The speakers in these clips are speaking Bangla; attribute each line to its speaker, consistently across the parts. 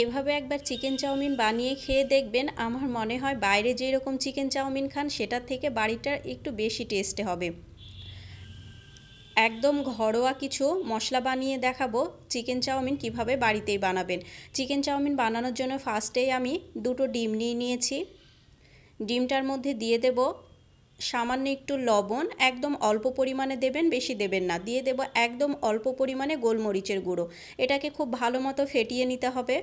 Speaker 1: এভাবে একবার চিকেন চাউমিন বানিয়ে খেয়ে দেখবেন, আমার মনে হয় বাইরে যেরকম চিকেন চাউমিন খান, সেটার থেকে বাড়িটার একটু বেশি টেস্টে হবে। একদম ঘরোয়া কিছু মশলা বানিয়ে দেখাবো, চিকেন চাউমিন কীভাবে বাড়িতেই বানাবেন। চিকেন চাউমিন বানানোর জন্য ফার্স্টেই আমি দুটো ডিম নিয়ে নিয়েছি। ডিমটার মধ্যে দিয়ে দেব সামান্য একটু লবণ, একদম অল্প পরিমাণে দেবেন, বেশি দেবেন না। দিয়ে দেব একদম অল্প পরিমাণে গোলমরিচের গুঁড়ো। এটাকে খুব ভালো মতো ফেটিয়ে নিতে হবে।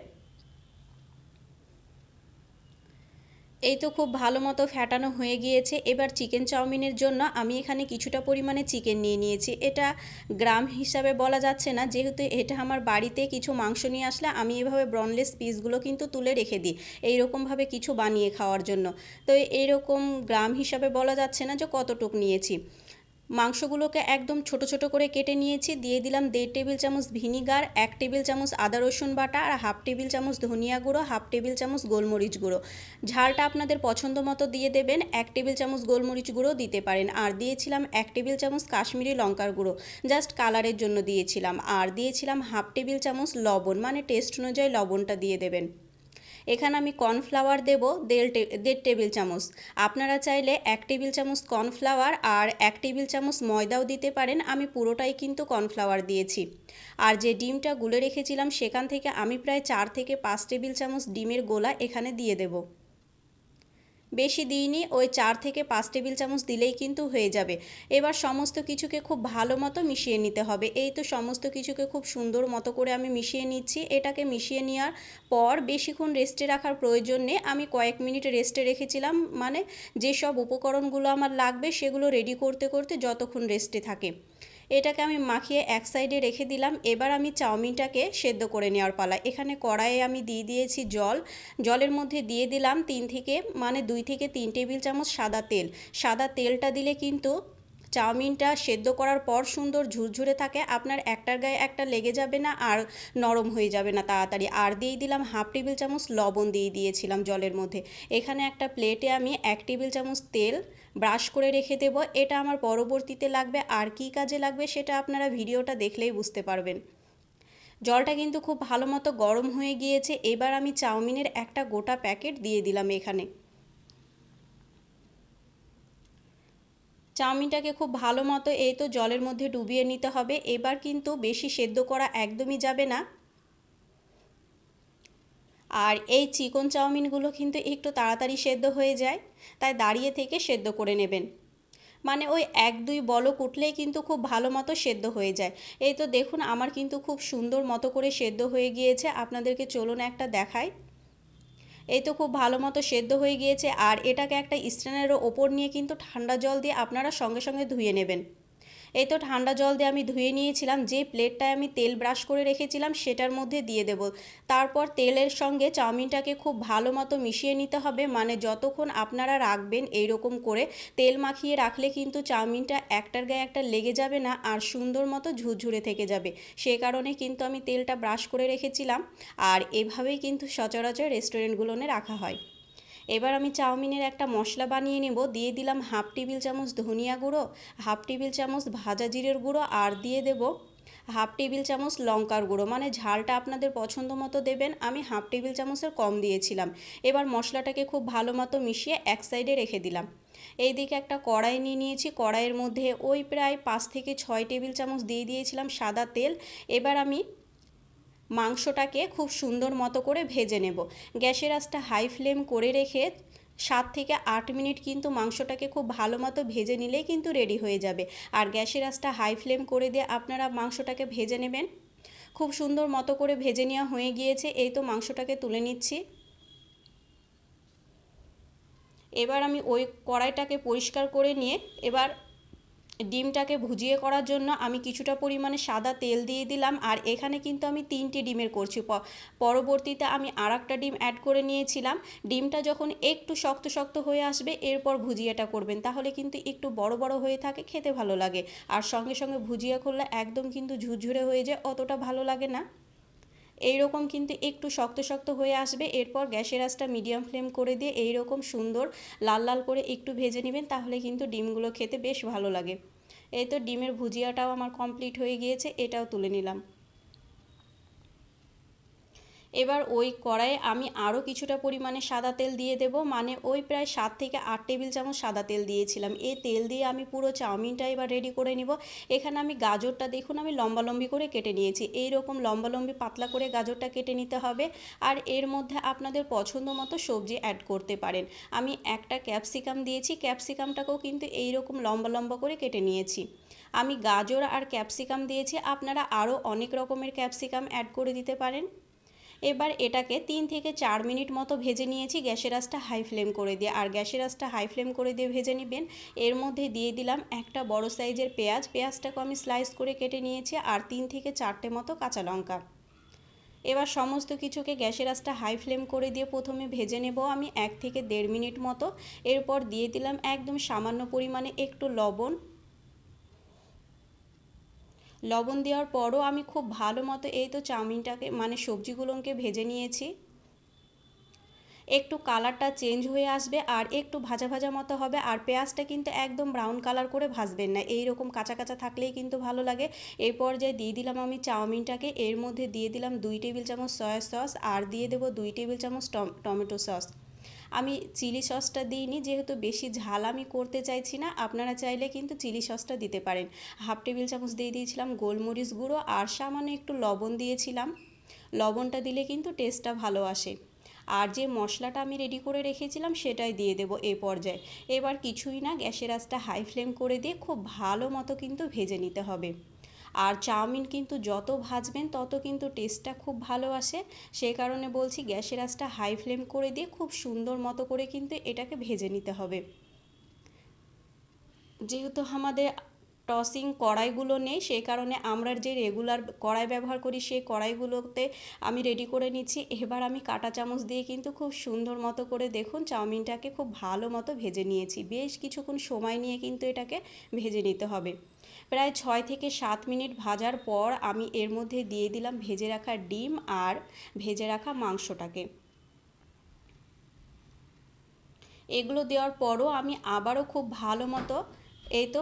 Speaker 1: এই তো খুব ভালো মতো ফ্যাটানো হয়ে গিয়েছে। এবার চিকেন চাউমিনের জন্য আমি এখানে কিছুটা পরিমাণে চিকেন নিয়ে নিয়েছি। এটা গ্রাম হিসাবে বলা যাচ্ছে না, যেহেতু এটা আমার বাড়িতে কিছু মাংস নিয়ে আসলে আমি এভাবে ব্রনলেস পিসগুলো কিন্তু তুলে রেখে দিই, এইরকমভাবে কিছু বানিয়ে খাওয়ার জন্য। তো এইরকম গ্রাম হিসাবে বলা যাচ্ছে না যে কতটুক নিয়েছি। মাংসগুলোকে একদম ছোট ছোট করে কেটে নিয়েছি। দিয়ে দিলাম দেড় টেবিল চামচ ভিনিগার, এক টেবিল চামচ আদা রসুন বাটা আর হাফ টেবিল চামচ ধনিয়া গুঁড়ো, হাফ টেবিল চামচ গোলমরিচ গুঁড়ো। ঝালটা আপনাদের পছন্দ মতো দিয়ে দেবেন, এক টেবিল চামচ গোলমরিচ গুঁড়ো দিতে পারেন। আর দিয়েছিলাম এক টেবিল চামচ কাশ্মীরি লঙ্কার গুঁড়ো, জাস্ট কালারের জন্য দিয়েছিলাম। আর দিয়েছিলাম হাফ টেবিল চামচ লবণ মানে টেস্ট অনুযায়ী লবণটা দিয়ে দেবেন। এখানে আমি কর্নফ্লাওয়ার দেব দেড় দেড় টেবিল চামচ। আপনারা চাইলে এক টেবিল চামচ কর্নফ্লাওয়ার আর এক টেবিল চামচ ময়দাও দিতে পারেন, আমি পুরোটাই কিন্তু কর্নফ্লাওয়ার দিয়েছি। আর যে ডিমটা গুলে রেখেছিলাম, সেখান থেকে আমি প্রায় চার থেকে পাঁচ টেবিল চামচ ডিমের গোলা এখানে দিয়ে দেবো। বেশি দিইনি, ওই চার থেকে পাঁচ টেবিল চামচ দিলেই কিন্তু হয়ে যাবে। এবার সমস্ত কিছুকে খুব ভালো মতো মিশিয়ে নিতে হবে। এই তো সমস্ত কিছুকে খুব সুন্দর মতো করে আমি মিশিয়ে নিচ্ছি। এটাকে মিশিয়ে নেওয়ার পর বেশিক্ষণ রেস্টে রাখার প্রয়োজন নেই। আমি কয়েক মিনিট রেস্টে রেখেছিলাম মানে যেসব উপকরণগুলো আমার লাগবে সেগুলো রেডি করতে করতে যতক্ষণ রেস্টে থাকে। এটাকে আমি মাখিয়ে এক সাইডে রেখে দিলাম। এবার আমি চাউমিনটাকে সেদ্ধ করে নেওয়ার পালা। এখানে কড়াইয়ে আমি দিয়ে দিয়েছি জল। জলের মধ্যে দিয়ে দিলাম তিন থেকে মানে দুই থেকে তিন টেবিল চামচ সাদা তেল। সাদা তেলটা দিলে কিন্তু চাউমিনটা সেদ্ধ করার পর সুন্দর ঝুরঝুরে থাকে, আপনার একটার গায়ে একটা লেগে যাবে না আর নরম হয়ে যাবে না তাড়াতাড়ি। আর দিয়ে দিলাম হাফ টেবিল চামচ লবণ দিয়ে দিয়েছিলাম জলের মধ্যে। এখানে একটা প্লেটে আমি এক টেবিল চামচ তেল ব্রাশ করে রেখে দেব, এটা আমার পরবর্তীতে লাগবে। আর কি কাজে লাগবে সেটা আপনারা ভিডিওটা দেখলেই বুঝতে পারবেন। জলটা কিন্তু খুব ভালো মতো গরম হয়ে গিয়েছে, এবার আমি চাউমিনের একটা গোটা প্যাকেট দিয়ে দিলাম এখানে। চাউমিনটাকে খুব ভালো মতো এই তো জলের মধ্যে ডুবিয়ে নিতে হবে। এবার কিন্তু বেশি সেদ্ধ করা একদমই যাবে না। আর এই চিকন চাউমিনগুলো কিন্তু একটু তাড়াতাড়ি সেদ্ধ হয়ে যায়, তাই দাঁড়িয়ে থেকে সেদ্ধ করে নেবেন। মানে ওই এক দুই বলক উঠলেই কিন্তু খুব ভালো মতো সেদ্ধ হয়ে যায়। এই তো দেখুন, আমার কিন্তু খুব সুন্দর মতো করে সেদ্ধ হয়ে গিয়েছে। আপনাদেরকে চলুন একটা দেখায় এই তো খুব ভালো মতো সেদ্ধ হয়ে গিয়েছে, আর এটাকে একটা স্ট্যান্ডের ওপর নিয়ে কিন্তু ঠান্ডা জল দিয়ে আপনারা সঙ্গে সঙ্গে ধুয়ে নেবেন। এই তো ঠান্ডা জল দিয়ে আমি ধুয়ে নিয়েছিলাম, যে প্লেটটায় আমি তেল ব্রাশ করে রেখেছিলাম সেটার মধ্যে দিয়ে দেব। তারপর তেলের সঙ্গে চাউমিনটাকে খুব ভালো মতো মিশিয়ে নিতে হবে মানে যতক্ষণ আপনারা রাখবেন এই রকম করে। তেল মাখিয়ে রাখলে কিন্তু চাউমিনটা একটার গায়ে একটা লেগে যাবে না আর সুন্দর মতো ঝুরঝুরে থেকে যাবে। সে কারণে কিন্তু আমি তেলটা ব্রাশ করে রেখেছিলাম, আর এভাবেই কিন্তু সচরাচর রেস্টুরেন্টগুলোনে রাখা হয়। এবার আমি চাউমিনের একটা মশলা বানিয়ে নেব। দিয়ে দিলাম হাফ টেবিল চামচ ধনিয়া গুঁড়ো, হাফ টেবিল চামচ ভাজা জিরের গুঁড়ো আর দিয়ে দেব হাফ টেবিল চামচ লঙ্কার গুঁড়ো। মানে ঝালটা আপনাদের পছন্দ মতো দেবেন। আমি হাফ টেবিল চামচের কম দিয়েছিলাম। এবার মশলাটাকে খুব ভালো মতো মিশিয়ে এক সাইডে রেখে দিলাম। এই দিকে একটা কড়াই নিয়ে নিয়েছি। কড়াইয়ের মধ্যে ওই প্রায় পাঁচ থেকে ছয় টেবিল চামচ দিয়ে দিয়েছিলাম সাদা তেল। এবার আমি মাংসটাকে খুব সুন্দর মতো করে ভেজে নেব। গ্যাসের আঁচটা হাই ফ্লেম করে রেখে সাত থেকে আট মিনিট কিন্তু মাংসটাকে খুব ভালো মতো ভেজে নিলেই কিন্তু রেডি হয়ে যাবে। আর গ্যাসের আঁচটা হাই ফ্লেম করে দিয়ে আপনারা মাংসটাকে ভেজে নেবেন। খুব সুন্দর মতো করে ভেজে নেওয়া হয়ে গিয়েছে। এই তো মাংসটাকে তুলে নিচ্ছি। এবার আমি ওই কড়াইটাকে পরিষ্কার করে নিয়ে এবার ডিমটাকে ভুজিয়ে করার জন্য আমি কিছুটা পরিমাণে সাদা তেল দিয়ে দিলাম আর এখানে কিন্তু আমি তিনটি ডিমের করছি। পরবর্তীতে আমি আর একটা ডিম অ্যাড করে নিয়েছিলাম। ডিমটা যখন একটু শক্ত শক্ত হয়ে আসবে, এরপর ভুজিয়াটা করবেন। তাহলে কিন্তু একটু বড় বড় হয়ে থাকে, খেতে ভালো লাগে। আর সঙ্গে সঙ্গে ভুজিয়া করলে একদম কিন্তু ঝুরঝুরে হয়ে যায়, অতটা ভালো লাগে না। এই রকম কিন্তু একটু শক্ত শক্ত হয়ে আসবে। এরপর গ্যাসের আঁচটা মিডিয়াম ফ্লেম করে দিয়ে এই রকম সুন্দর লাল লাল করে একটু ভেজে নেবেন, তাহলে কিন্তু ডিমগুলো খেতে বেশ ভালো লাগে। এই তো ডিমের ভুজিয়াটাও আমার কমপ্লিট হয়ে গিয়েছে, এটাও তুলে নিলাম। এবার ওই কড়াইয়ে আমি আরও কিছুটা পরিমাণে সাদা তেল দিয়ে দেব। মানে ওই প্রায় সাত থেকে আট টেবিল চামচ সাদা তেল দিয়েছিলাম। এই তেল দিয়ে আমি পুরো চাউমিনটা এবার রেডি করে নিব। এখানে আমি গাজরটা দেখুন, আমি লম্বালম্বি করে কেটে নিয়েছি। এই রকম লম্বালম্বি পাতলা করে গাজরটা কেটে নিতে হবে। আর এর মধ্যে আপনাদের পছন্দ মতো সবজি অ্যাড করতে পারেন। আমি একটা ক্যাপসিকাম দিয়েছি। ক্যাপসিকামটাকেও কিন্তু এই রকম লম্বা লম্বা করে কেটে নিয়েছি। আমি গাজর আর ক্যাপসিকাম দিয়েছি। আপনারা আরও অনেক রকমের ক্যাপসিকাম অ্যাড করে দিতে পারেন। এবার এটাকে তিন থেকে চার মিনিট মতো ভেজে নিয়েছি। গ্যাসের আঁচটা হাই ফ্লেম করে দিয়ে। আর গ্যাসের আঁচটা হাই ফ্লেম করে দিয়ে ভেজে নেবেন। এর মধ্যে দিয়ে দিলাম একটা বড় সাইজের পেঁয়াজ। পেঁয়াজটাকে আমি স্লাইস করে কেটে নিয়েছি আর তিন থেকে চারটে মতো কাঁচা লঙ্কা। এবার সমস্ত কিছুকে গ্যাসের আঁচটা হাই ফ্লেম করে দিয়ে প্রথমে ভেজে নেব আমি এক থেকে দেড় মিনিট মতো। এরপর দিয়ে দিলাম একদম সামান্য পরিমাণে একটু লবণ। লবণ দেওয়ার পরও আমি খুব ভালো মতো এই তো চাউমিনটাকে মানে সবজিগুলোকে ভেজে নিয়েছি। একটু কালারটা চেঞ্জ হয়ে আসবে আর একটু ভাজা ভাজা মতো হবে আর পেঁয়াজটা কিন্তু একদম ব্রাউন কালার করে ভাজবেন না। এই রকম কাঁচা কাঁচা থাকলেই কিন্তু ভালো লাগে। এই পর্যায়ে দিয়ে দিলাম আমি চাউমিনটাকে, এর মধ্যে দিয়ে দিলাম দুই টেবিল চামচ সয়া সস আর দিয়ে দেবো দুই টেবিল চামচ টমেটো সস। আমি চিলি সসটা দিইনি, যেহেতু বেশি ঝাল আমি করতে চাইছি না, আপনারা চাইলে কিন্তু চিলি সসটা দিতে পারেন। হাফ টেবিল চামচ দিয়ে দিয়েছিলাম গোলমরিচ গুঁড়ো আর সামান্য একটু লবণ দিয়েছিলাম। লবণটা দিলে কিন্তু টেস্টটা ভালো আসে। আর যে মশলাটা আমি রেডি করে রেখেছিলাম সেটাই দিয়ে দেবো এ পর্যায়ে। এবার কিছুই না, গ্যাসের আঁচটা হাই ফ্লেম করে দিয়ে খুব ভালো মতো কিন্তু ভেজে নিতে হবে। আর চাউমিন কিন্তু যত ভাজবেন, তত কিন্তু টেস্টটা খুব ভালো আসে। সেই কারণে বলছি গ্যাসের আঁচটা হাই ফ্লেম করে দিয়ে খুব সুন্দর মতো করে কিন্তু এটাকে ভেজে নিতে হবে। যেহেতু আমাদের টসিং কড়াইগুলো নেই সেই কারণে আমরা যে রেগুলার কড়াই ব্যবহার করি সেই কড়াইগুলোতে আমি রেডি করে নিচ্ছি। এবার আমি কাঁটা চামচ দিয়ে কিন্তু খুব সুন্দর মতো করে দেখুন চাউমিনটাকে খুব ভালো মতো ভেজে নিয়েছি। বেশ কিছুক্ষণ সময় নিয়ে কিন্তু এটাকে ভেজে নিতে হবে। প্রায় ছয় থেকে সাত মিনিট ভাজার পর আমি এর মধ্যে দিয়ে দিলাম ভেজে রাখা ডিম আর ভেজে রাখা মাংসটাকে। এগুলো দেওয়ার পরও আমি আবারও খুব ভালো মতো এই তো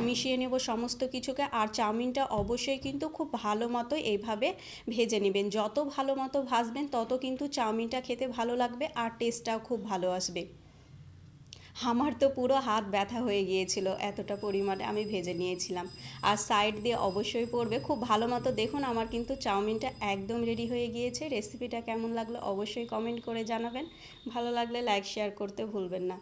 Speaker 1: মিশিয়ে নেব সমস্ত কিছুকে আর চাউমিনটা অবশ্যই কিন্তু খুব ভালো মতো এইভাবে ভেজে নেবেন। যত ভালো মতো ভাজবেন, তত কিন্তু চাউমিনটা খেতে ভালো লাগবে আর টেস্টটাও খুব ভালো আসবে। আমার তো পুরো হাত ব্যথা হয়ে গিয়েছিল এতটা পরিমাণে আমি ভেজে নিয়েছিলাম। আর সাইড দিয়ে অবশ্যই পড়বে। খুব ভালো মতো দেখুন আমার কিন্তু চাউমিনটা একদম রেডি হয়ে গিয়েছে। রেসিপিটা কেমন লাগল অবশ্যই কমেন্ট করে জানাবেন। ভালো লাগলে লাইক শেয়ার করতে ভুলবেন না।